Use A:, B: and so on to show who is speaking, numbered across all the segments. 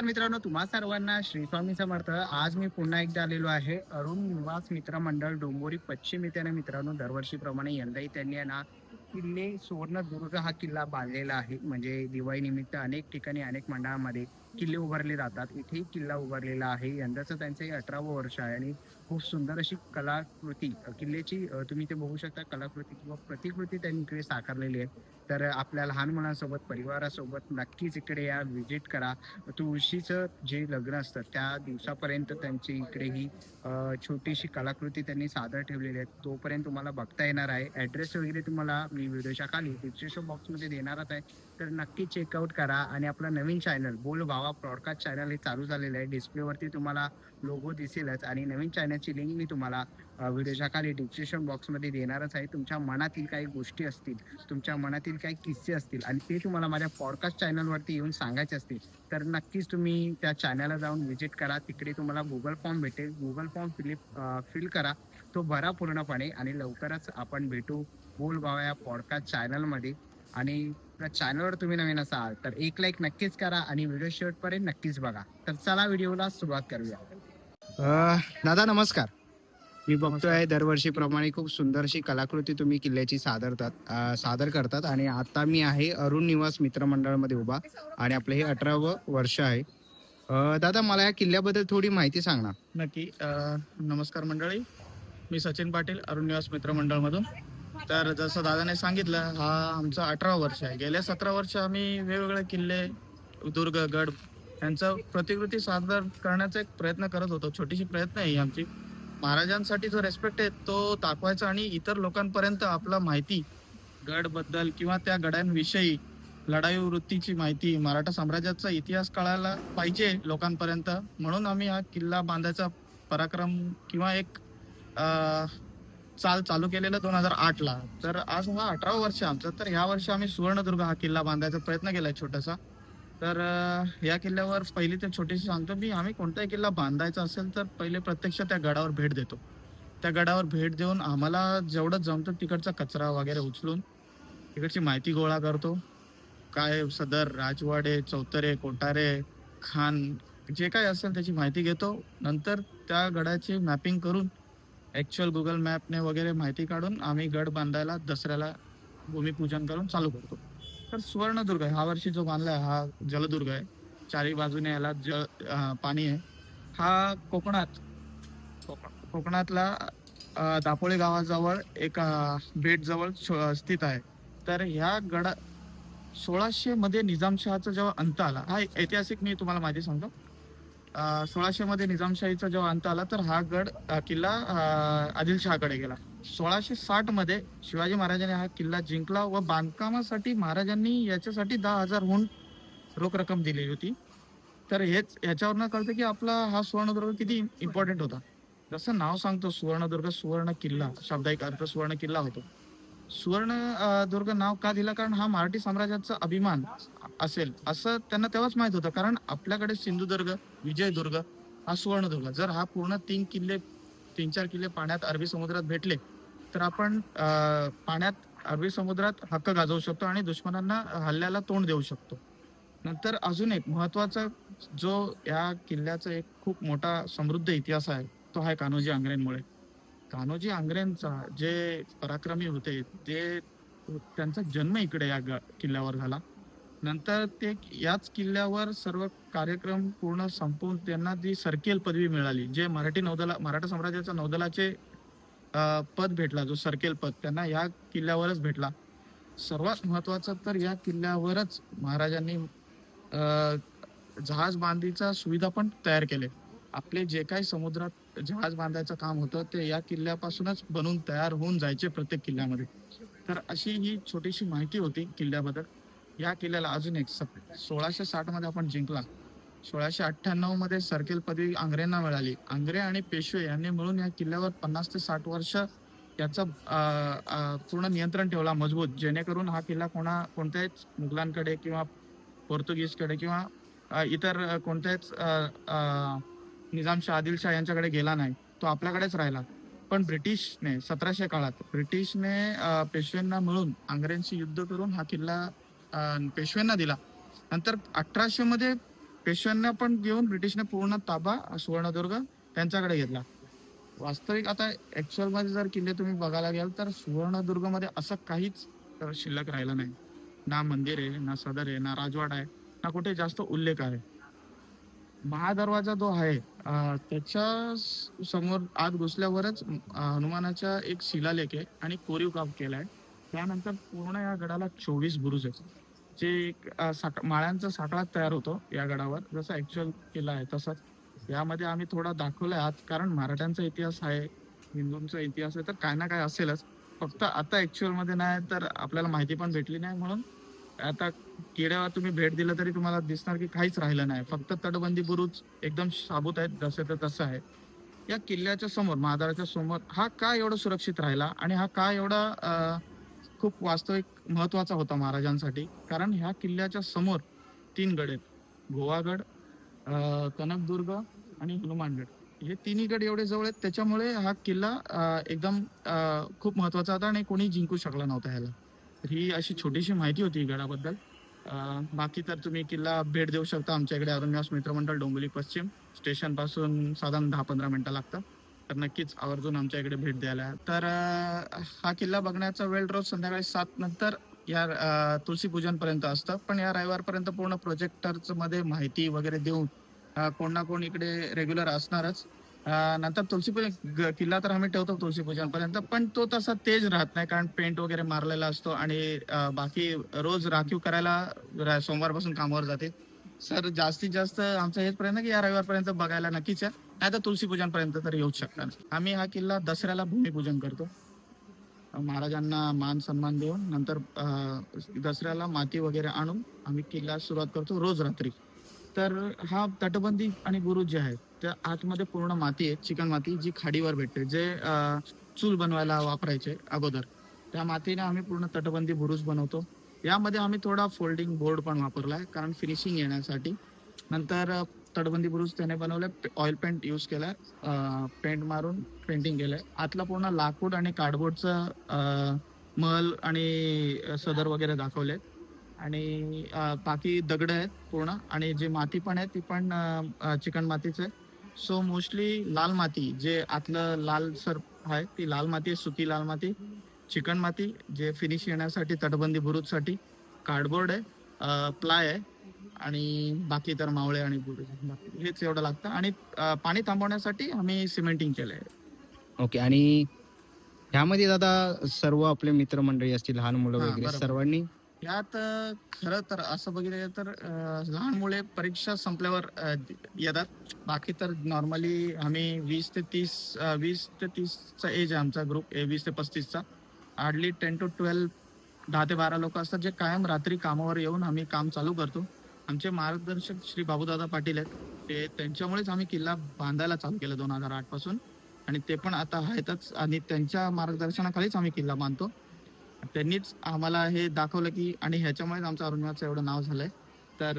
A: नमस्कार मित्रांनो तुम्हा सर्वांना श्री स्वामी समर्थ. आज मी पुन्हा एकदा आलेलो आहे. अरुण निवास मित्र मंडळ डोंबोरी पश्चिम येथे ना मित्रांनो दरवर्षीप्रमाणे यंदाही त्यांनी आहे ना किल्ले सुवर्णदुर्ग हा किल्ला बांधलेला आहे. म्हणजे दिवाळी निमित्त अनेक ठिकाणी अनेक मंडळामध्ये किल्ले उभारले जातात. इथेही किल्ला उभारलेला आहे. यंदाचं त्यांचं अठरावं वर्ष आहे. आणि खूप सुंदर अशी कलाकृती किल्ल्याची तुम्ही ते बघू शकता कलाकृती किंवा प्रतिकृती त्यांनी इकडे साकारलेली आहे. तर आपल्या लहान मुलांसोबत परिवारासोबत नक्कीच इकडे या व्हिजिट करा. तुळशीचं जे लग्न असतं त्या दिवसापर्यंत त्यांची इकडे ही छोटीशी कलाकृती त्यांनी सादर ठेवलेली आहे. तोपर्यंत तुम्हाला बघता येणार आहे. ॲड्रेस वगैरे तुम्हाला मी व्हिडिओच्या खाली डिस्क्रिप्शन बॉक्समध्ये देणारच आहे. तर नक्की चेकआउट करा आणि आपलं नवीन चॅनल बोल भावा ब्रॉडकास्ट चॅनल हे चालू झालेलं आहे. डिस्प्लेवरती तुम्हाला लोगो दिसेलच आणि नवीन चॅनलची लिंक मी तुम्हाला व्हिडिओच्या खाली डिस्क्रिप्शन बॉक्समध्ये देणारच आहे. तुमच्या मनातील काही गोष्टी असतील तुमच्या मनातील काही किस्से असतील आणि ते तुम्हाला माझ्या पॉडकास्ट चॅनलवरती येऊन सांगायचे असतील तर नक्कीच तुम्ही त्या चॅनलला जाऊन व्हिजिट करा. तिकडे तुम्हाला गुगल फॉर्म भेटेल. Google form fill up fill करा. तो भरा पूर्णपणे आणि लवकरच आपण भेटू बोल भावा या पॉडकास्ट चॅनलमध्ये आणि त्या चॅनलवर तुम्ही नवीन असाल तर एक लाईक नक्कीच करा आणि व्हिडिओ शेवटपर्यंत नक्कीच बघा. तर चला व्हिडिओला सुरुवात करूया. दादा नमस्कार. मी बघतोय दरवर्षीप्रमाणे खूप सुंदरशी कलाकृती तुम्ही किल्ल्याची सादरतात सादर करतात आणि आता मी आहे अरुण निवास मित्रमंडळामध्ये उभा आणि आपलं हे अठरावं वर्ष आहे. दादा मला या किल्ल्याबद्दल थोडी माहिती सांग ना.
B: नक्की नमस्कार मंडळी. मी सचिन पाटील अरुण निवास मित्र मंडळमधून. तर जसं दादाने सांगितलं हा आमचा अठरा वर्ष आहे. गेल्या सतरा वर्ष आम्ही वेगवेगळे किल्ले दुर्ग गड यांचा प्रतिकृती सादर करण्याचा एक प्रयत्न करत होतो. छोटीशी प्रयत्न आहे आमची. महाराजांसाठी जो रेस्पेक्ट आहे तो दाखवायचा आणि इतर लोकांपर्यंत आपला माहिती गडबद्दल किंवा त्या गड्यांविषयी लढाई वृत्तीची माहिती मराठा साम्राज्याचा इतिहास कळायला पाहिजे लोकांपर्यंत. म्हणून आम्ही हा किल्ला बांधायचा पराक्रम किंवा एक चाल चालू केलेलं दोन हजार आठ ला तर आज हा अठरावं वर्ष आमचं. तर ह्या वर्षी आम्ही सुवर्णदुर्ग हा किल्ला बांधायचा प्रयत्न केलाय छोटासा. तर या किल्ल्यावर पहिली ते छोटीशी सांगतो मी आम्ही कोणताही किल्ला बांधायचा असेल तर पहिले प्रत्यक्ष त्या गडावर भेट देतो. त्या गडावर भेट देऊन आम्हाला जेवढं जमतं तिकडचा कचरा वगैरे उचलून तिकडची माहिती गोळा करतो. काय सदर राजवाडे चौतरे कोटारे खान जे काय असेल त्याची माहिती घेतो. नंतर त्या गडाची मॅपिंग करून ॲक्च्युअल गुगल मॅपने वगैरे माहिती काढून आम्ही गड बांधायला दसऱ्याला भूमिपूजन करून चालू करतो. तर सुवर्णदुर्ग आहे. हा वर्षी जो बांधला आहे हा जलदुर्ग आहे. चारी बाजूने याला ज पाणी आहे. हा कोकणात कोक- कोकणातला दापोळे गावाजवळ एक बेट जवळ स्थित आहे. तर ह्या गडा सोळाशे मध्ये निजामशहाचा जेव्हा अंत आला हा ऐतिहासिक मी तुम्हाला माहिती सांगतो. सोळाशे मध्ये निजामशाहीचा जेव्हा अंत आला तर हा गड किल्ला आदिलशहाकडे गेला. सोळाशे साठमध्ये शिवाजी महाराजांनी हा किल्ला जिंकला व बांधकामासाठी महाराजांनी याच्यासाठी दहा हजारहून रोख रक्कम दिलेली होती. तर हेच याच्यावरनं कळतं की आपला हा सुवर्णदुर्ग किती इम्पॉर्टंट होता. जसं नाव सांगतो सुवर्णदुर्ग सुवर्ण किल्ला शाब्दायिक अर्थ सुवर्ण किल्ला होतो. सुवर्ण दुर्ग नाव का दिलं? कारण हा मराठी साम्राज्याचा अभिमान असेल असं त्यांना तेव्हाच माहीत होतं. कारण आपल्याकडे सिंधुदुर्ग विजयदुर्ग हा सुवर्णदुर्ग. जर हा पूर्ण तीन किल्ले तीन चार किल्ले पाण्यात अरबी समुद्रात भेटले तर आपण पाण्यात अरबी समुद्रात हक्क गाजवू शकतो आणि दुश्मनांना हल्ल्याला तोंड देऊ शकतो. नंतर अजून एक महत्त्वाचा जो या किल्ल्याचा एक खूप मोठा समृद्ध इतिहास आहे तो आहे कान्होजी आंग्रेंमुळे कान्होजी आंग्रेंचा जे पराक्रमी होते ते त्यांचा जन्म इकडे या ग- किल्ल्यावर झाला. नंतर ते याच किल्ल्यावर सर्व कार्यक्रम पूर्ण संपवून त्यांना जी सर्केल पदवी मिळाली जे मराठी नौदला मराठा साम्राज्याच्या नौदलाचे पद भेटला जो सर्केल पद त्यांना या किल्ल्यावरच भेटला. सर्वात महत्वाचं तर या किल्ल्यावरच महाराजांनी जहाज बांधीचा सुविधा पण तयार केले. आपले जे काही समुद्रात जहाज बांधायचं काम होतं ते या किल्ल्यापासूनच बनून तयार होऊन जायचे प्रत्येक किल्ल्यामध्ये. तर अशी ही छोटीशी माहिती होती किल्ल्याबद्दल. या किल्ल्याला अजून एक सप सोळाशे साठमध्ये आपण जिंकला. सोळाशे अठ्ठ्याण्णवमध्ये सर्केल पदवी आंग्रेंना मिळाली. आंग्रे आणि पेशवे यांनी मिळून या किल्ल्यावर पन्नास ते साठ वर्ष याचा पूर्ण नियंत्रण ठेवला मजबूत. जेणेकरून हा किल्ला कोणा कोणत्याच मुघलांकडे किंवा पोर्तुगीजकडे किंवा इतर कोणत्याच निजामशाह आदिलशाह यांच्याकडे गेला नाही. तो आपल्याकडेच राहिला. पण ब्रिटिशने सतराशे काळात ब्रिटिशने पेशव्यांना मिळून आंग्रेंशी युद्ध करून हा किल्ला पेशव्यांना दिला. नंतर अठराशे मध्ये पेशव्यांना पण घेऊन ब्रिटिशने पूर्ण ताबा सुवर्णदुर्ग त्यांच्याकडे घेतला. वास्तविक आता ऍक्च्युअलमध्ये जर किल्ले तुम्ही बघायला गेल तर सुवर्णदुर्गमध्ये असं काहीच शिल्लक राहिलं नाही. ना मंदिर आहे ना सदर आहे ना राजवाडा आहे ना कुठे जास्त उल्लेख आहे. महादरवाजा जो आहे त्याच्यासमोर आत घुसल्यावरच हनुमानाचा एक शिलालेख आहे आणि कोरीव काम केलाय. त्यानंतर पूर्ण या गडाला चोवीस बुरुज आहेत. जे एक, साक- माळ्यांचा साखळा तयार होतो या गडावर. जसं ऍक्च्युअल केला आहे तसंच. यामध्ये आम्ही थोडा दाखवलाय आत. कारण मराठ्यांचा इतिहास आहे हिंदूंचा इतिहास आहे तर काय ना काय असेलच. फक्त आता ऍक्च्युअलमध्ये नाही तर आपल्याला माहिती पण भेटली नाही म्हणून आता किड्यावर तुम्ही भेट दिलं तरी तुम्हाला दिसणार की काहीच राहिलं नाही. फक्त तटबंदी बुरुज एकदम साबूत आहेत जसे तर तसं आहे. या किल्ल्याच्या समोर महादाराच्या समोर हा का एवढा सुरक्षित राहिला? आणि हा का एवढा खूप वास्तविक महत्त्वाचा होता महाराजांसाठी. कारण ह्या किल्ल्याच्या समोर तीन गड आहेत. गोवागड कनकदुर्ग आणि हनुमानगड. हे तिन्ही गड एवढे जवळ आहेत. त्याच्यामुळे हा किल्ला एकदम खूप महत्त्वाचा होता आणि कोणी जिंकू शकला नव्हता ह्याला. तर ही अशी छोटीशी माहिती होती गडाबद्दल. बाकी तर तुम्ही किल्ला भेट देऊ शकता आमच्या इकडे अरण्यवास मित्रमंडळ डोंबिवली पश्चिम. स्टेशनपासून साधारण दहा पंधरा मिनटं लागतात. तर नक्कीच आवर्जून आमच्या इकडे भेट द्यायला. तर हा किल्ला बघण्याचा वेळ रोज संध्याकाळी सात नंतर या तुळशी पूजन पर्यंत असतं. पण या रविवारपर्यंत पूर्ण प्रोजेक्टरच मध्ये माहिती वगैरे देऊन कोण ना कोण इकडे रेग्युलर असणारच. नंतर तुळशी पूजन किल्ला तर आम्ही ठेवतो तुळशी पूजनपर्यंत पण तो तसा तेज राहत नाही कारण पेंट वगैरे मारलेला असतो आणि बाकी रोज राखीव करायला सोमवारपासून कामावर जाते. सर जास्तीत जास्त आमचा हेच प्रयत्न की या रविवारपर्यंत बघायला नक्कीच या. नाही तर तुळशी तर येऊच शकणार आम्ही हा किल्ला दसऱ्याला भूमिपूजन करतो. महाराजांना मान सन्मान देऊन नंतर दसऱ्याला माती वगैरे आणून आम्ही किल्ला सुरुवात करतो रोज रात्री. तर हा तटबंदी आणि बुरुज जे आहे त्या आतमध्ये पूर्ण माती आहे चिकन माती जी खाडीवर भेटते जे चूल बनवायला वापरायचे अगोदर. त्या मातीने आम्ही पूर्ण तटबंदी बुरुज बनवतो. यामध्ये आम्ही थोडा फोल्डिंग बोर्ड पण वापरला आहे कारण फिनिशिंग येण्यासाठी. नंतर तटबंदी बुरुज त्याने बनवलाय. ऑइल पेंट यूज केलाय. पेंट मारून पेंटिंग केलंय. आतला पूर्ण लाकूड आणि कार्डबोर्डचं महल आणि सदर वगैरे दाखवले आणि बाकी दगड आहेत पूर्ण. आणि जे माती पण आहे ती पण चिकन मातीच आहे. सो मोस्टली लाल माती जे आतलं लाल सर आहे ती लाल माती आहे सुकी लाल माती चिकन माती जे फिनिश येण्यासाठी तटबंदी बुरुजसाठी कार्डबोर्ड आहे प्लाय आहे. आणि बाकी तर मावळे आणि बाकी हेच एवढं लागतं. आणि पाणी थांबवण्यासाठी आम्ही सिमेंटिंग केलंय.
A: ओके आणि ह्यामध्ये दादा सर्व आपले मित्रमंडळी असतील लहान मुलं वगैरे. सर्वांनी?
B: यात खरं तर असं बघितलं तर लहान मुले परीक्षा संपल्यावर येतात. बाकी तर नॉर्मली आम्ही वीस ते तीस वीस ते तीसचा एज आहे आमचा ग्रुप वीस ते पस्तीसचा. हार्डली टेन टू ट्वेल्व दहा ते बारा लोक असतात जे कायम रात्री कामावर येऊन आम्ही काम चालू करतो. आमचे मार्गदर्शक श्री बाबूदादा पाटील आहेत. ते त्यांच्यामुळेच आम्ही किल्ला बांधायला चालू केलं दोन हजार आठपासून. आणि ते पण आता आहेतच. आणि त्यांच्या मार्गदर्शनाखालीच आम्ही किल्ला बांधतो. त्यांनीच आम्हाला हे दाखवलं की आणि ह्याच्यामुळेच आमचं अरुणाचं एवढं नाव झालंय. तर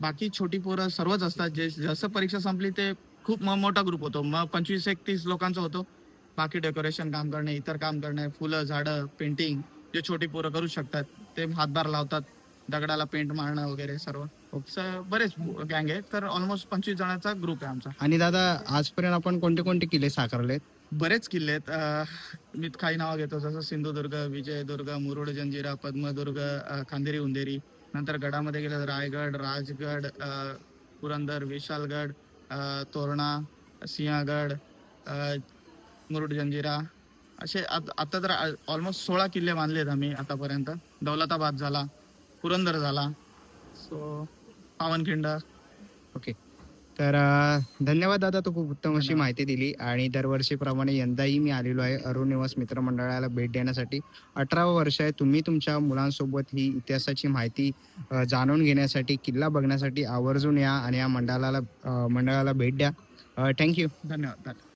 B: बाकी छोटी पोरं सर्वच असतात. जे जसं परीक्षा संपली ते खूप मग मोठा ग्रुप होतो. मग पंचवीस एक तीस लोकांचा होतो. बाकी डेकोरेशन काम करणे इतर काम करणे फुलं झाडं पेंटिंग जे छोटी पोरं करू शकतात ते हातभार लावतात. दगडाला पेंट मारणं वगैरे सर्व. स- बरेच गँग आहे तर ऑलमोस्ट पंचवीस जणांचा ग्रुप आहे आमचा.
A: आणि दादा आजपर्यंत आपण कोणते कोणते किल्ले साकारले
B: बरेच किल्ले आहेत. अं, मी काही नावं घेतो जसं सिंधुदुर्ग विजयदुर्ग मुरुड जंजिरा पद्मदुर्ग अं, खांदेरी उंदेरी. नंतर गडामध्ये गेलं तर रायगड राजगड अं, पुरंदर विशालगड अं, तोरणा सिंहगड अं, मुरुड जंजिरा. असे आत- आता तर ऑलमोस्ट सोळा किल्ले बांधले आहेत आम्ही आतापर्यंत. दौलताबाद झाला. पुरंदर झाला. सो पावनखिंड
A: तर अं, धन्यवाद दादा तू खूप उत्तम अशी. माहिती दिली आणि दरवर्षीप्रमाणे यंदाही मी आलेलो आहे अरुण निवास मित्रमंडळाला भेट देण्यासाठी. अठरावं वर्ष आहे तुम्ही तुमच्या मुलांसोबत ही इतिहासाची माहिती अं, जाणून घेण्यासाठी किल्ला बघण्यासाठी आवर्जून या आणि या मंडळाला अं, मंडळाला भेट द्या. थँक्यू.
B: धन्यवाद धन्यवाद.